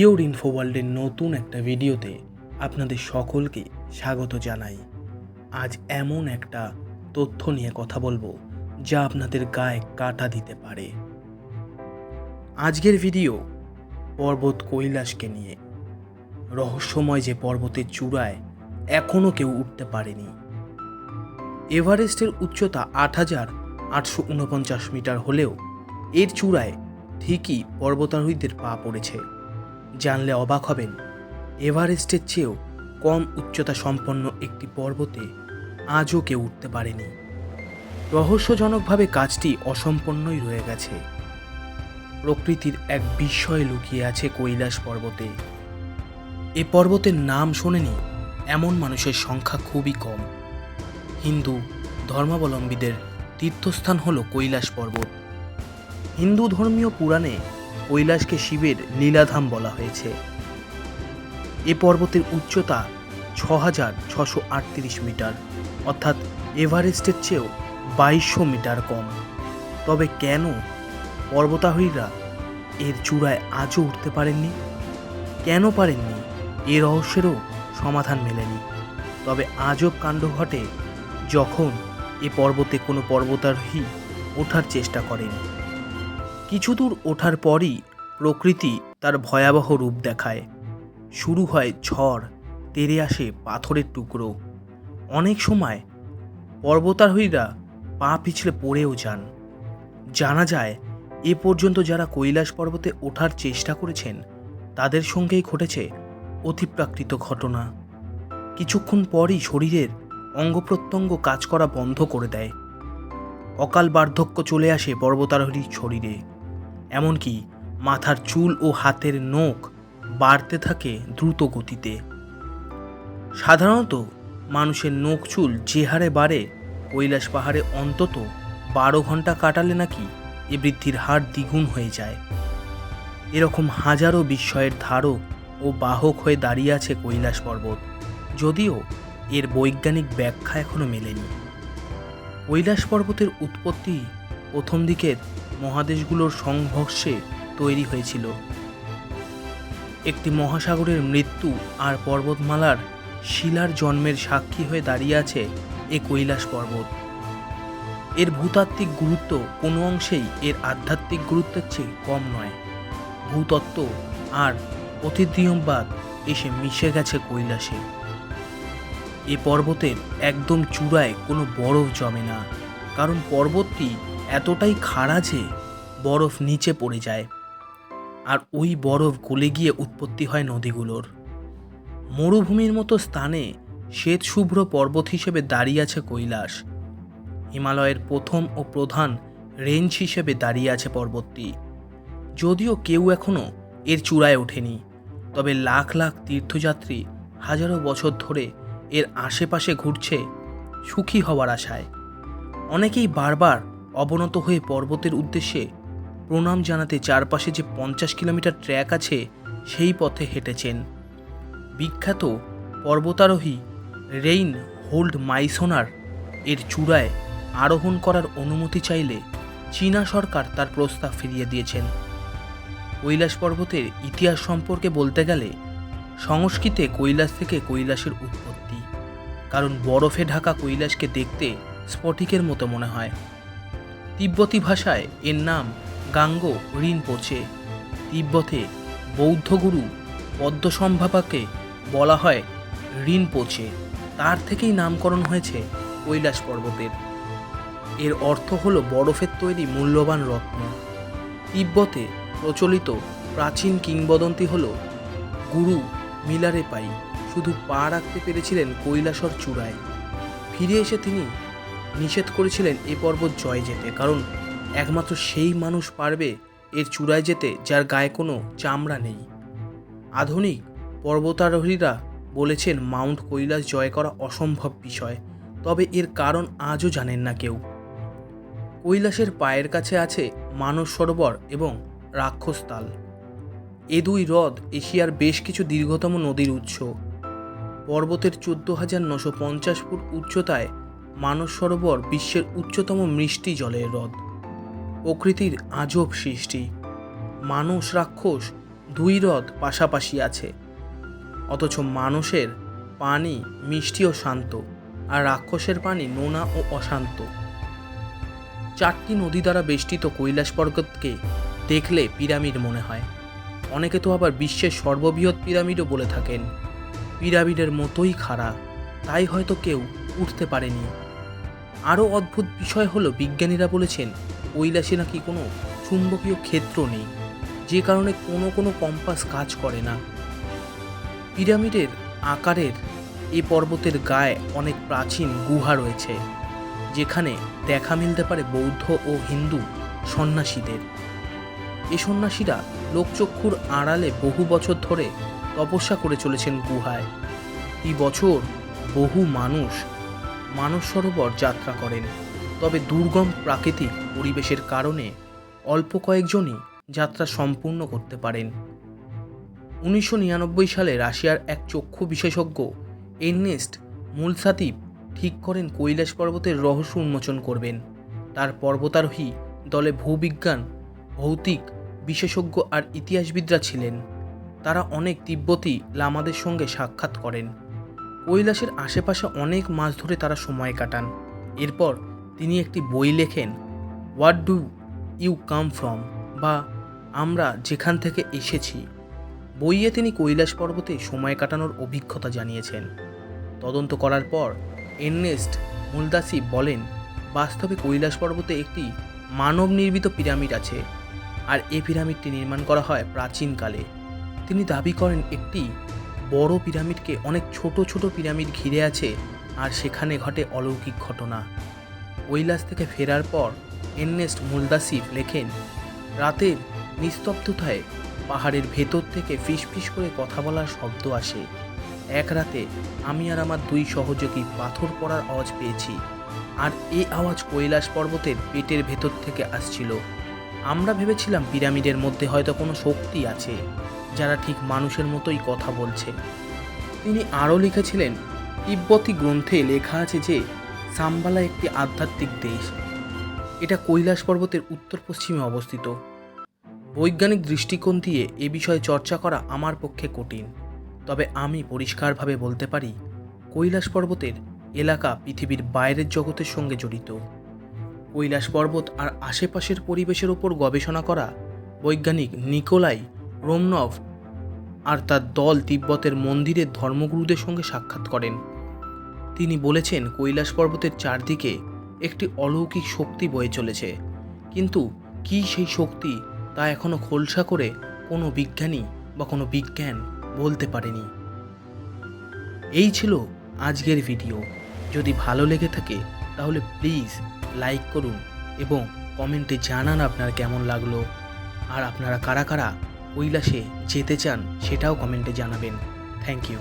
Your info ওয়ার্ল্ডের নতুন একটা ভিডিওতে আপনাদের সকলকে স্বাগত জানাই। আজ এমন একটা তথ্য নিয়ে কথা বলব, যা আপনাদের গায়ে কাটা দিতে পারে। আজকের ভিডিও পর্বত কৈলাসকে নিয়ে। রহস্যময় যে পর্বতের চূড়ায় এখনও কেউ উঠতে পারেনি। এভারেস্টের উচ্চতা আট হাজার আটশো উনপঞ্চাশ মিটার হলেও এর চূড়ায় ঠিকই পর্বতারোহীদের পা পড়েছে। জানলে অবাক হবেন। এভারেস্টের চেয়েও কম উচ্চতা সম্পন্ন একটি পর্বতে আজও কেউ উঠতে পারেনি। রহস্যজনকভাবে কাজটি অসম্পন্নই রয়ে গেছে। প্রকৃতির এক বিস্ময় লুকিয়ে আছে কৈলাস পর্বতে। এ পর্বতের নাম শোনেনি এমন মানুষের সংখ্যা খুবই কম। হিন্দু ধর্মাবলম্বীদের তীর্থস্থান হল কৈলাস পর্বত। হিন্দু ধর্মীয় পুরাণে কৈলাসকে শিবের লীলাধাম বলা হয়েছে। এ পর্বতের উচ্চতা ছ হাজার ছশো আটত্রিশ মিটার, অর্থাৎ এভারেস্টের চেয়েও বাইশশো মিটার কম। তবে কেন পর্বতারোহীরা এর চূড়ায় আজও উঠতে পারেননি? কেন পারেননি? এ রহস্যেরও সমাধান মেলেনি। তবে আজব কাণ্ড ঘটে যখন এ পর্বতে কোনো পর্বতারোহী ওঠার চেষ্টা করেন। কিছু দূর ওঠার পরই প্রকৃতি তার ভয়াবহ রূপ দেখায়। শুরু হয় ঝড়, তেরে আসে পাথরের টুকরো। অনেক সময় পর্বতারোহীরা পা পিছলে পড়েও যান। জানা যায়, এ পর্যন্ত যারা কৈলাস পর্বতে ওঠার চেষ্টা করেছেন, তাদের সঙ্গেই ঘটেছে অতিপ্রাকৃত ঘটনা। কিছুক্ষণ পরই শরীরের অঙ্গ প্রত্যঙ্গ কাজ করা বন্ধ করে দেয়। অকাল বার্ধক্য চলে আসে পর্বতারোহীর শরীরে। এমনকি মাথার চুল ও হাতের নখ বাড়তে থাকে দ্রুত গতিতে। সাধারণত মানুষের নখ চুল যে হারে বাড়ে, কৈলাস পাহাড়ে অন্তত বারো ঘণ্টা কাটালে নাকি এ বৃদ্ধির হার দ্বিগুণ হয়ে যায়। এরকম হাজারো বিস্ময়ের ধারক ও বাহক হয়ে দাঁড়িয়ে আছে কৈলাস পর্বত, যদিও এর বৈজ্ঞানিক ব্যাখ্যা এখনও মেলেনি। কৈলাস পর্বতের উৎপত্তি প্রথম দিকের মহাদেশগুলোর সংঘর্ষে তৈরি হয়েছিল। একটি মহাসাগরের মৃত্যু আর পর্বতমালার শিলার জন্মের সাক্ষী হয়ে দাঁড়িয়ে আছে এ কৈলাস পর্বত। এর ভূতাত্ত্বিক গুরুত্ব কোনো অংশেই এর আধ্যাত্মিক গুরুত্বের চেয়ে কম নয়। ভূতত্ত্ব আর অতিথিয়মবাদ এসে মিশে গেছে কৈলাসে। এ পর্বতের একদম চূড়ায় কোনো বরফ জমে না, কারণ পর্বতটি এতটাই খাড়া যে বরফ নিচে পড়ে যায়। আর ওই বরফ গলে গিয়ে উৎপত্তি হয় নদীগুলোর। মরুভূমির মতো স্থানে শ্বেত শুভ্র পর্বত হিসেবে দাঁড়িয়ে আছে কৈলাস। হিমালয়ের প্রথম ও প্রধান রেঞ্জ হিসেবে দাঁড়িয়ে আছে পর্বতটি। যদিও কেউ এখনও এর চূড়ায় ওঠেনি, তবে লাখ লাখ তীর্থযাত্রী হাজারো বছর ধরে এর আশেপাশে ঘুরছে সুখী হওয়ার আশায়। অনেকেই বারবার অবনত হয়ে পর্বতের উদ্দেশ্যে প্রণাম জানাতে চারপাশে যে পঞ্চাশ কিলোমিটার ট্র্যাক আছে, সেই পথে হেঁটেছেন। বিখ্যাত পর্বতারোহী রেইন হোল্ড মাইসোনার এর চূড়ায় আরোহণ করার অনুমতি চাইলে চীনা সরকার তার প্রস্তাব ফিরিয়ে দিয়েছেন। কৈলাস পর্বতের ইতিহাস সম্পর্কে বলতে গেলে সংস্কৃতে কৈলাস থেকে কৈলাসের উৎপত্তি, কারণ বরফে ঢাকা কৈলাসকে দেখতে স্ফটিকের মতো মনে হয়। তিব্বতী ভাষায় এর নাম গাঙ্গ ঋণ পড়ছে। তিব্বতে বৌদ্ধ গুরু পদ্মসম্ভাবাকে বলা হয় ঋণ পোছে তার থেকেই নামকরণ হয়েছে কৈলাস পর্বতের। এর অর্থ হল বরফের তৈরি মূল্যবান রত্ন। তিব্বতে প্রচলিত প্রাচীন কিংবদন্তি হল গুরু মিলারে পাই। শুধু পা রাখতে পেরেছিলেন কৈলাসর চূড়ায়। ফিরে এসে তিনি নিষেধ করেছিলেন এ পর্বত জয় যেতে, কারণ একমাত্র সেই মানুষ পারবে এর চূড়ায় যেতে যার গায়ে কোনো চামড়া নেই। আধুনিক পর্বতারোহীরা বলেছেন মাউন্ট কৈলাস জয় করা অসম্ভব বিষয়, তবে এর কারণ আজও জানেন না কেউ। কৈলাসের পায়ের কাছে আছে মানস সরোবর এবং রাক্ষসতাল এ দুই হ্রদ এশিয়ার বেশ কিছু দীর্ঘতম নদীর উৎস। পর্বতের চোদ্দ হাজার নশো পঞ্চাশ ফুট উচ্চতায় মানস সরোবর বিশ্বের উচ্চতম মিষ্টি জলের হ্রদ। প্রকৃতির আজব সৃষ্টি। মানুষ রাক্ষস দুই হ্রদ পাশাপাশি আছে। অথচ মানুষের পানি মিষ্টি ও শান্ত, আর রাক্ষসের পানি নোনা ও অশান্ত। চারটি নদী দ্বারা বেষ্টিত কৈলাস পর্বতকে দেখলে পিরামিড মনে হয়। অনেকে তো আবার বিশ্বের সর্ববৃহৎ পিরামিডও বলে থাকেন। পিরামিডের মতোই খাড়া, তাই হয়তো কেউ উঠতে পারেনি। আরও অদ্ভুত বিষয় হলো, বিজ্ঞানীরা বলেছেন, কৈলাসে নাকি কোনো চুম্বকীয় ক্ষেত্র নেই, যে কারণে কোনো কোনো কম্পাস কাজ করে না। পিরামিডের আকারের এ পর্বতের গায়ে অনেক প্রাচীন গুহা রয়েছে, যেখানে দেখা মিলতে পারে বৌদ্ধ ও হিন্দু সন্ন্যাসীদের। এ সন্ন্যাসীরা লোকচক্ষুর আড়ালে বহু বছর ধরে তপস্যা করে চলেছেন গুহায়। এই বছর বহু মানুষ মানস সরোবর যাত্রা করেন। তবে দুর্গম প্রাকৃতিক পরিবেশের কারণে অল্প কয়েকজনই যাত্রা সম্পূর্ণ করতে পারেন। উনিশশো নিরানব্বই সালে রাশিয়ার এক চক্ষু বিশেষজ্ঞ এননেস্ট মুলসাতিব, ঠিক করেন কৈলাস পর্বতের রহস্য উন্মোচন করবেন। তার পর্বতারোহী দলে ভূবিজ্ঞান, ভৌতিক, বিশেষজ্ঞ আর ইতিহাসবিদরা ছিলেন। তারা অনেক তিব্বতী লামাদের সঙ্গে সাক্ষাৎ করেন। কৈলাসের আশেপাশে অনেক মাস ধরে তারা সময় কাটান। এরপর তিনি একটি বই লেখেন what do you come from বা আমরা যেখান থেকে এসেছি। বইয়ে তিনি কৈলাস পর্বতে সময় কাটানোর অভিজ্ঞতা জানিয়েছেন। তদন্ত করার পর এননেস্ট মুলদাসি বলেন, বাস্তবে কৈলাস পর্বতে একটি মানব নির্মিত পিরামিড আছে, আর এই পিরামিডটি নির্মাণ করা হয় প্রাচীনকালে। তিনি দাবি করেন একটি বড় পিরামিডকে অনেক ছোট ছোট পিরামিড ঘিরে আছে আর সেখানে ঘটে অলৌকিক ঘটনা। কৈলাস থেকে ফেরার পর এননেস্ট মুলদাসিফ লেখেন, রাতের নিস্তব্ধতায় পাহাড়ের ভেতর থেকে ফিসফিস করে কথা বলার শব্দ আসে। এক রাতে আমি আর আমার দুই সহযোগী পাথর পড়ার আওয়াজ পেয়েছি, আর এই আওয়াজ কৈলাস পর্বতের পেটের ভেতর থেকে আসছিল। আমরা ভেবেছিলাম পিরামিডের মধ্যে হয়তো কোনো শক্তি আছে। যারা ঠিক মানুষের মতোই কথা বলছে। তিনি আরও লিখেছিলেন, তিব্বতী গ্রন্থে লেখা আছে যে, সাম্বালা একটি আধ্যাত্মিক দেশ। এটা কৈলাস পর্বতের উত্তর পশ্চিমে অবস্থিত। বৈজ্ঞানিক দৃষ্টিকোণ দিয়ে এ বিষয়ে চর্চা করা আমার পক্ষে কঠিন। তবে আমি পরিষ্কারভাবে বলতে পারি, কৈলাস পর্বতের এলাকা পৃথিবীর বাইরের জগতের সঙ্গে জড়িত। কৈলাস পর্বত আর আশেপাশের পরিবেশের ওপর গবেষণা করা বৈজ্ঞানিক নিকোলাই রোমনভ আর তার দল তিব্বতের মন্দিরের ধর্মগুরুদের সঙ্গে সাক্ষাৎ করেন। তিনি বলেছেন, কৈলাস পর্বতের চারদিকে একটি অলৌকিক শক্তি বয়ে চলেছে। কিন্তু কী সেই শক্তি তা এখনও খোলসা করে কোনো বিজ্ঞানী বা কোনো বিজ্ঞান বলতে পারেনি। এই ছিল আজকের ভিডিও। যদি ভালো লেগে থাকে, তাহলে প্লিজ লাইক করুন এবং কমেন্টে জানান আপনার কেমন লাগল। আর আপনারা কারা কারা কৈলাসে যেতে চান সেটাও কমেন্টে জানাবেন। Thank you.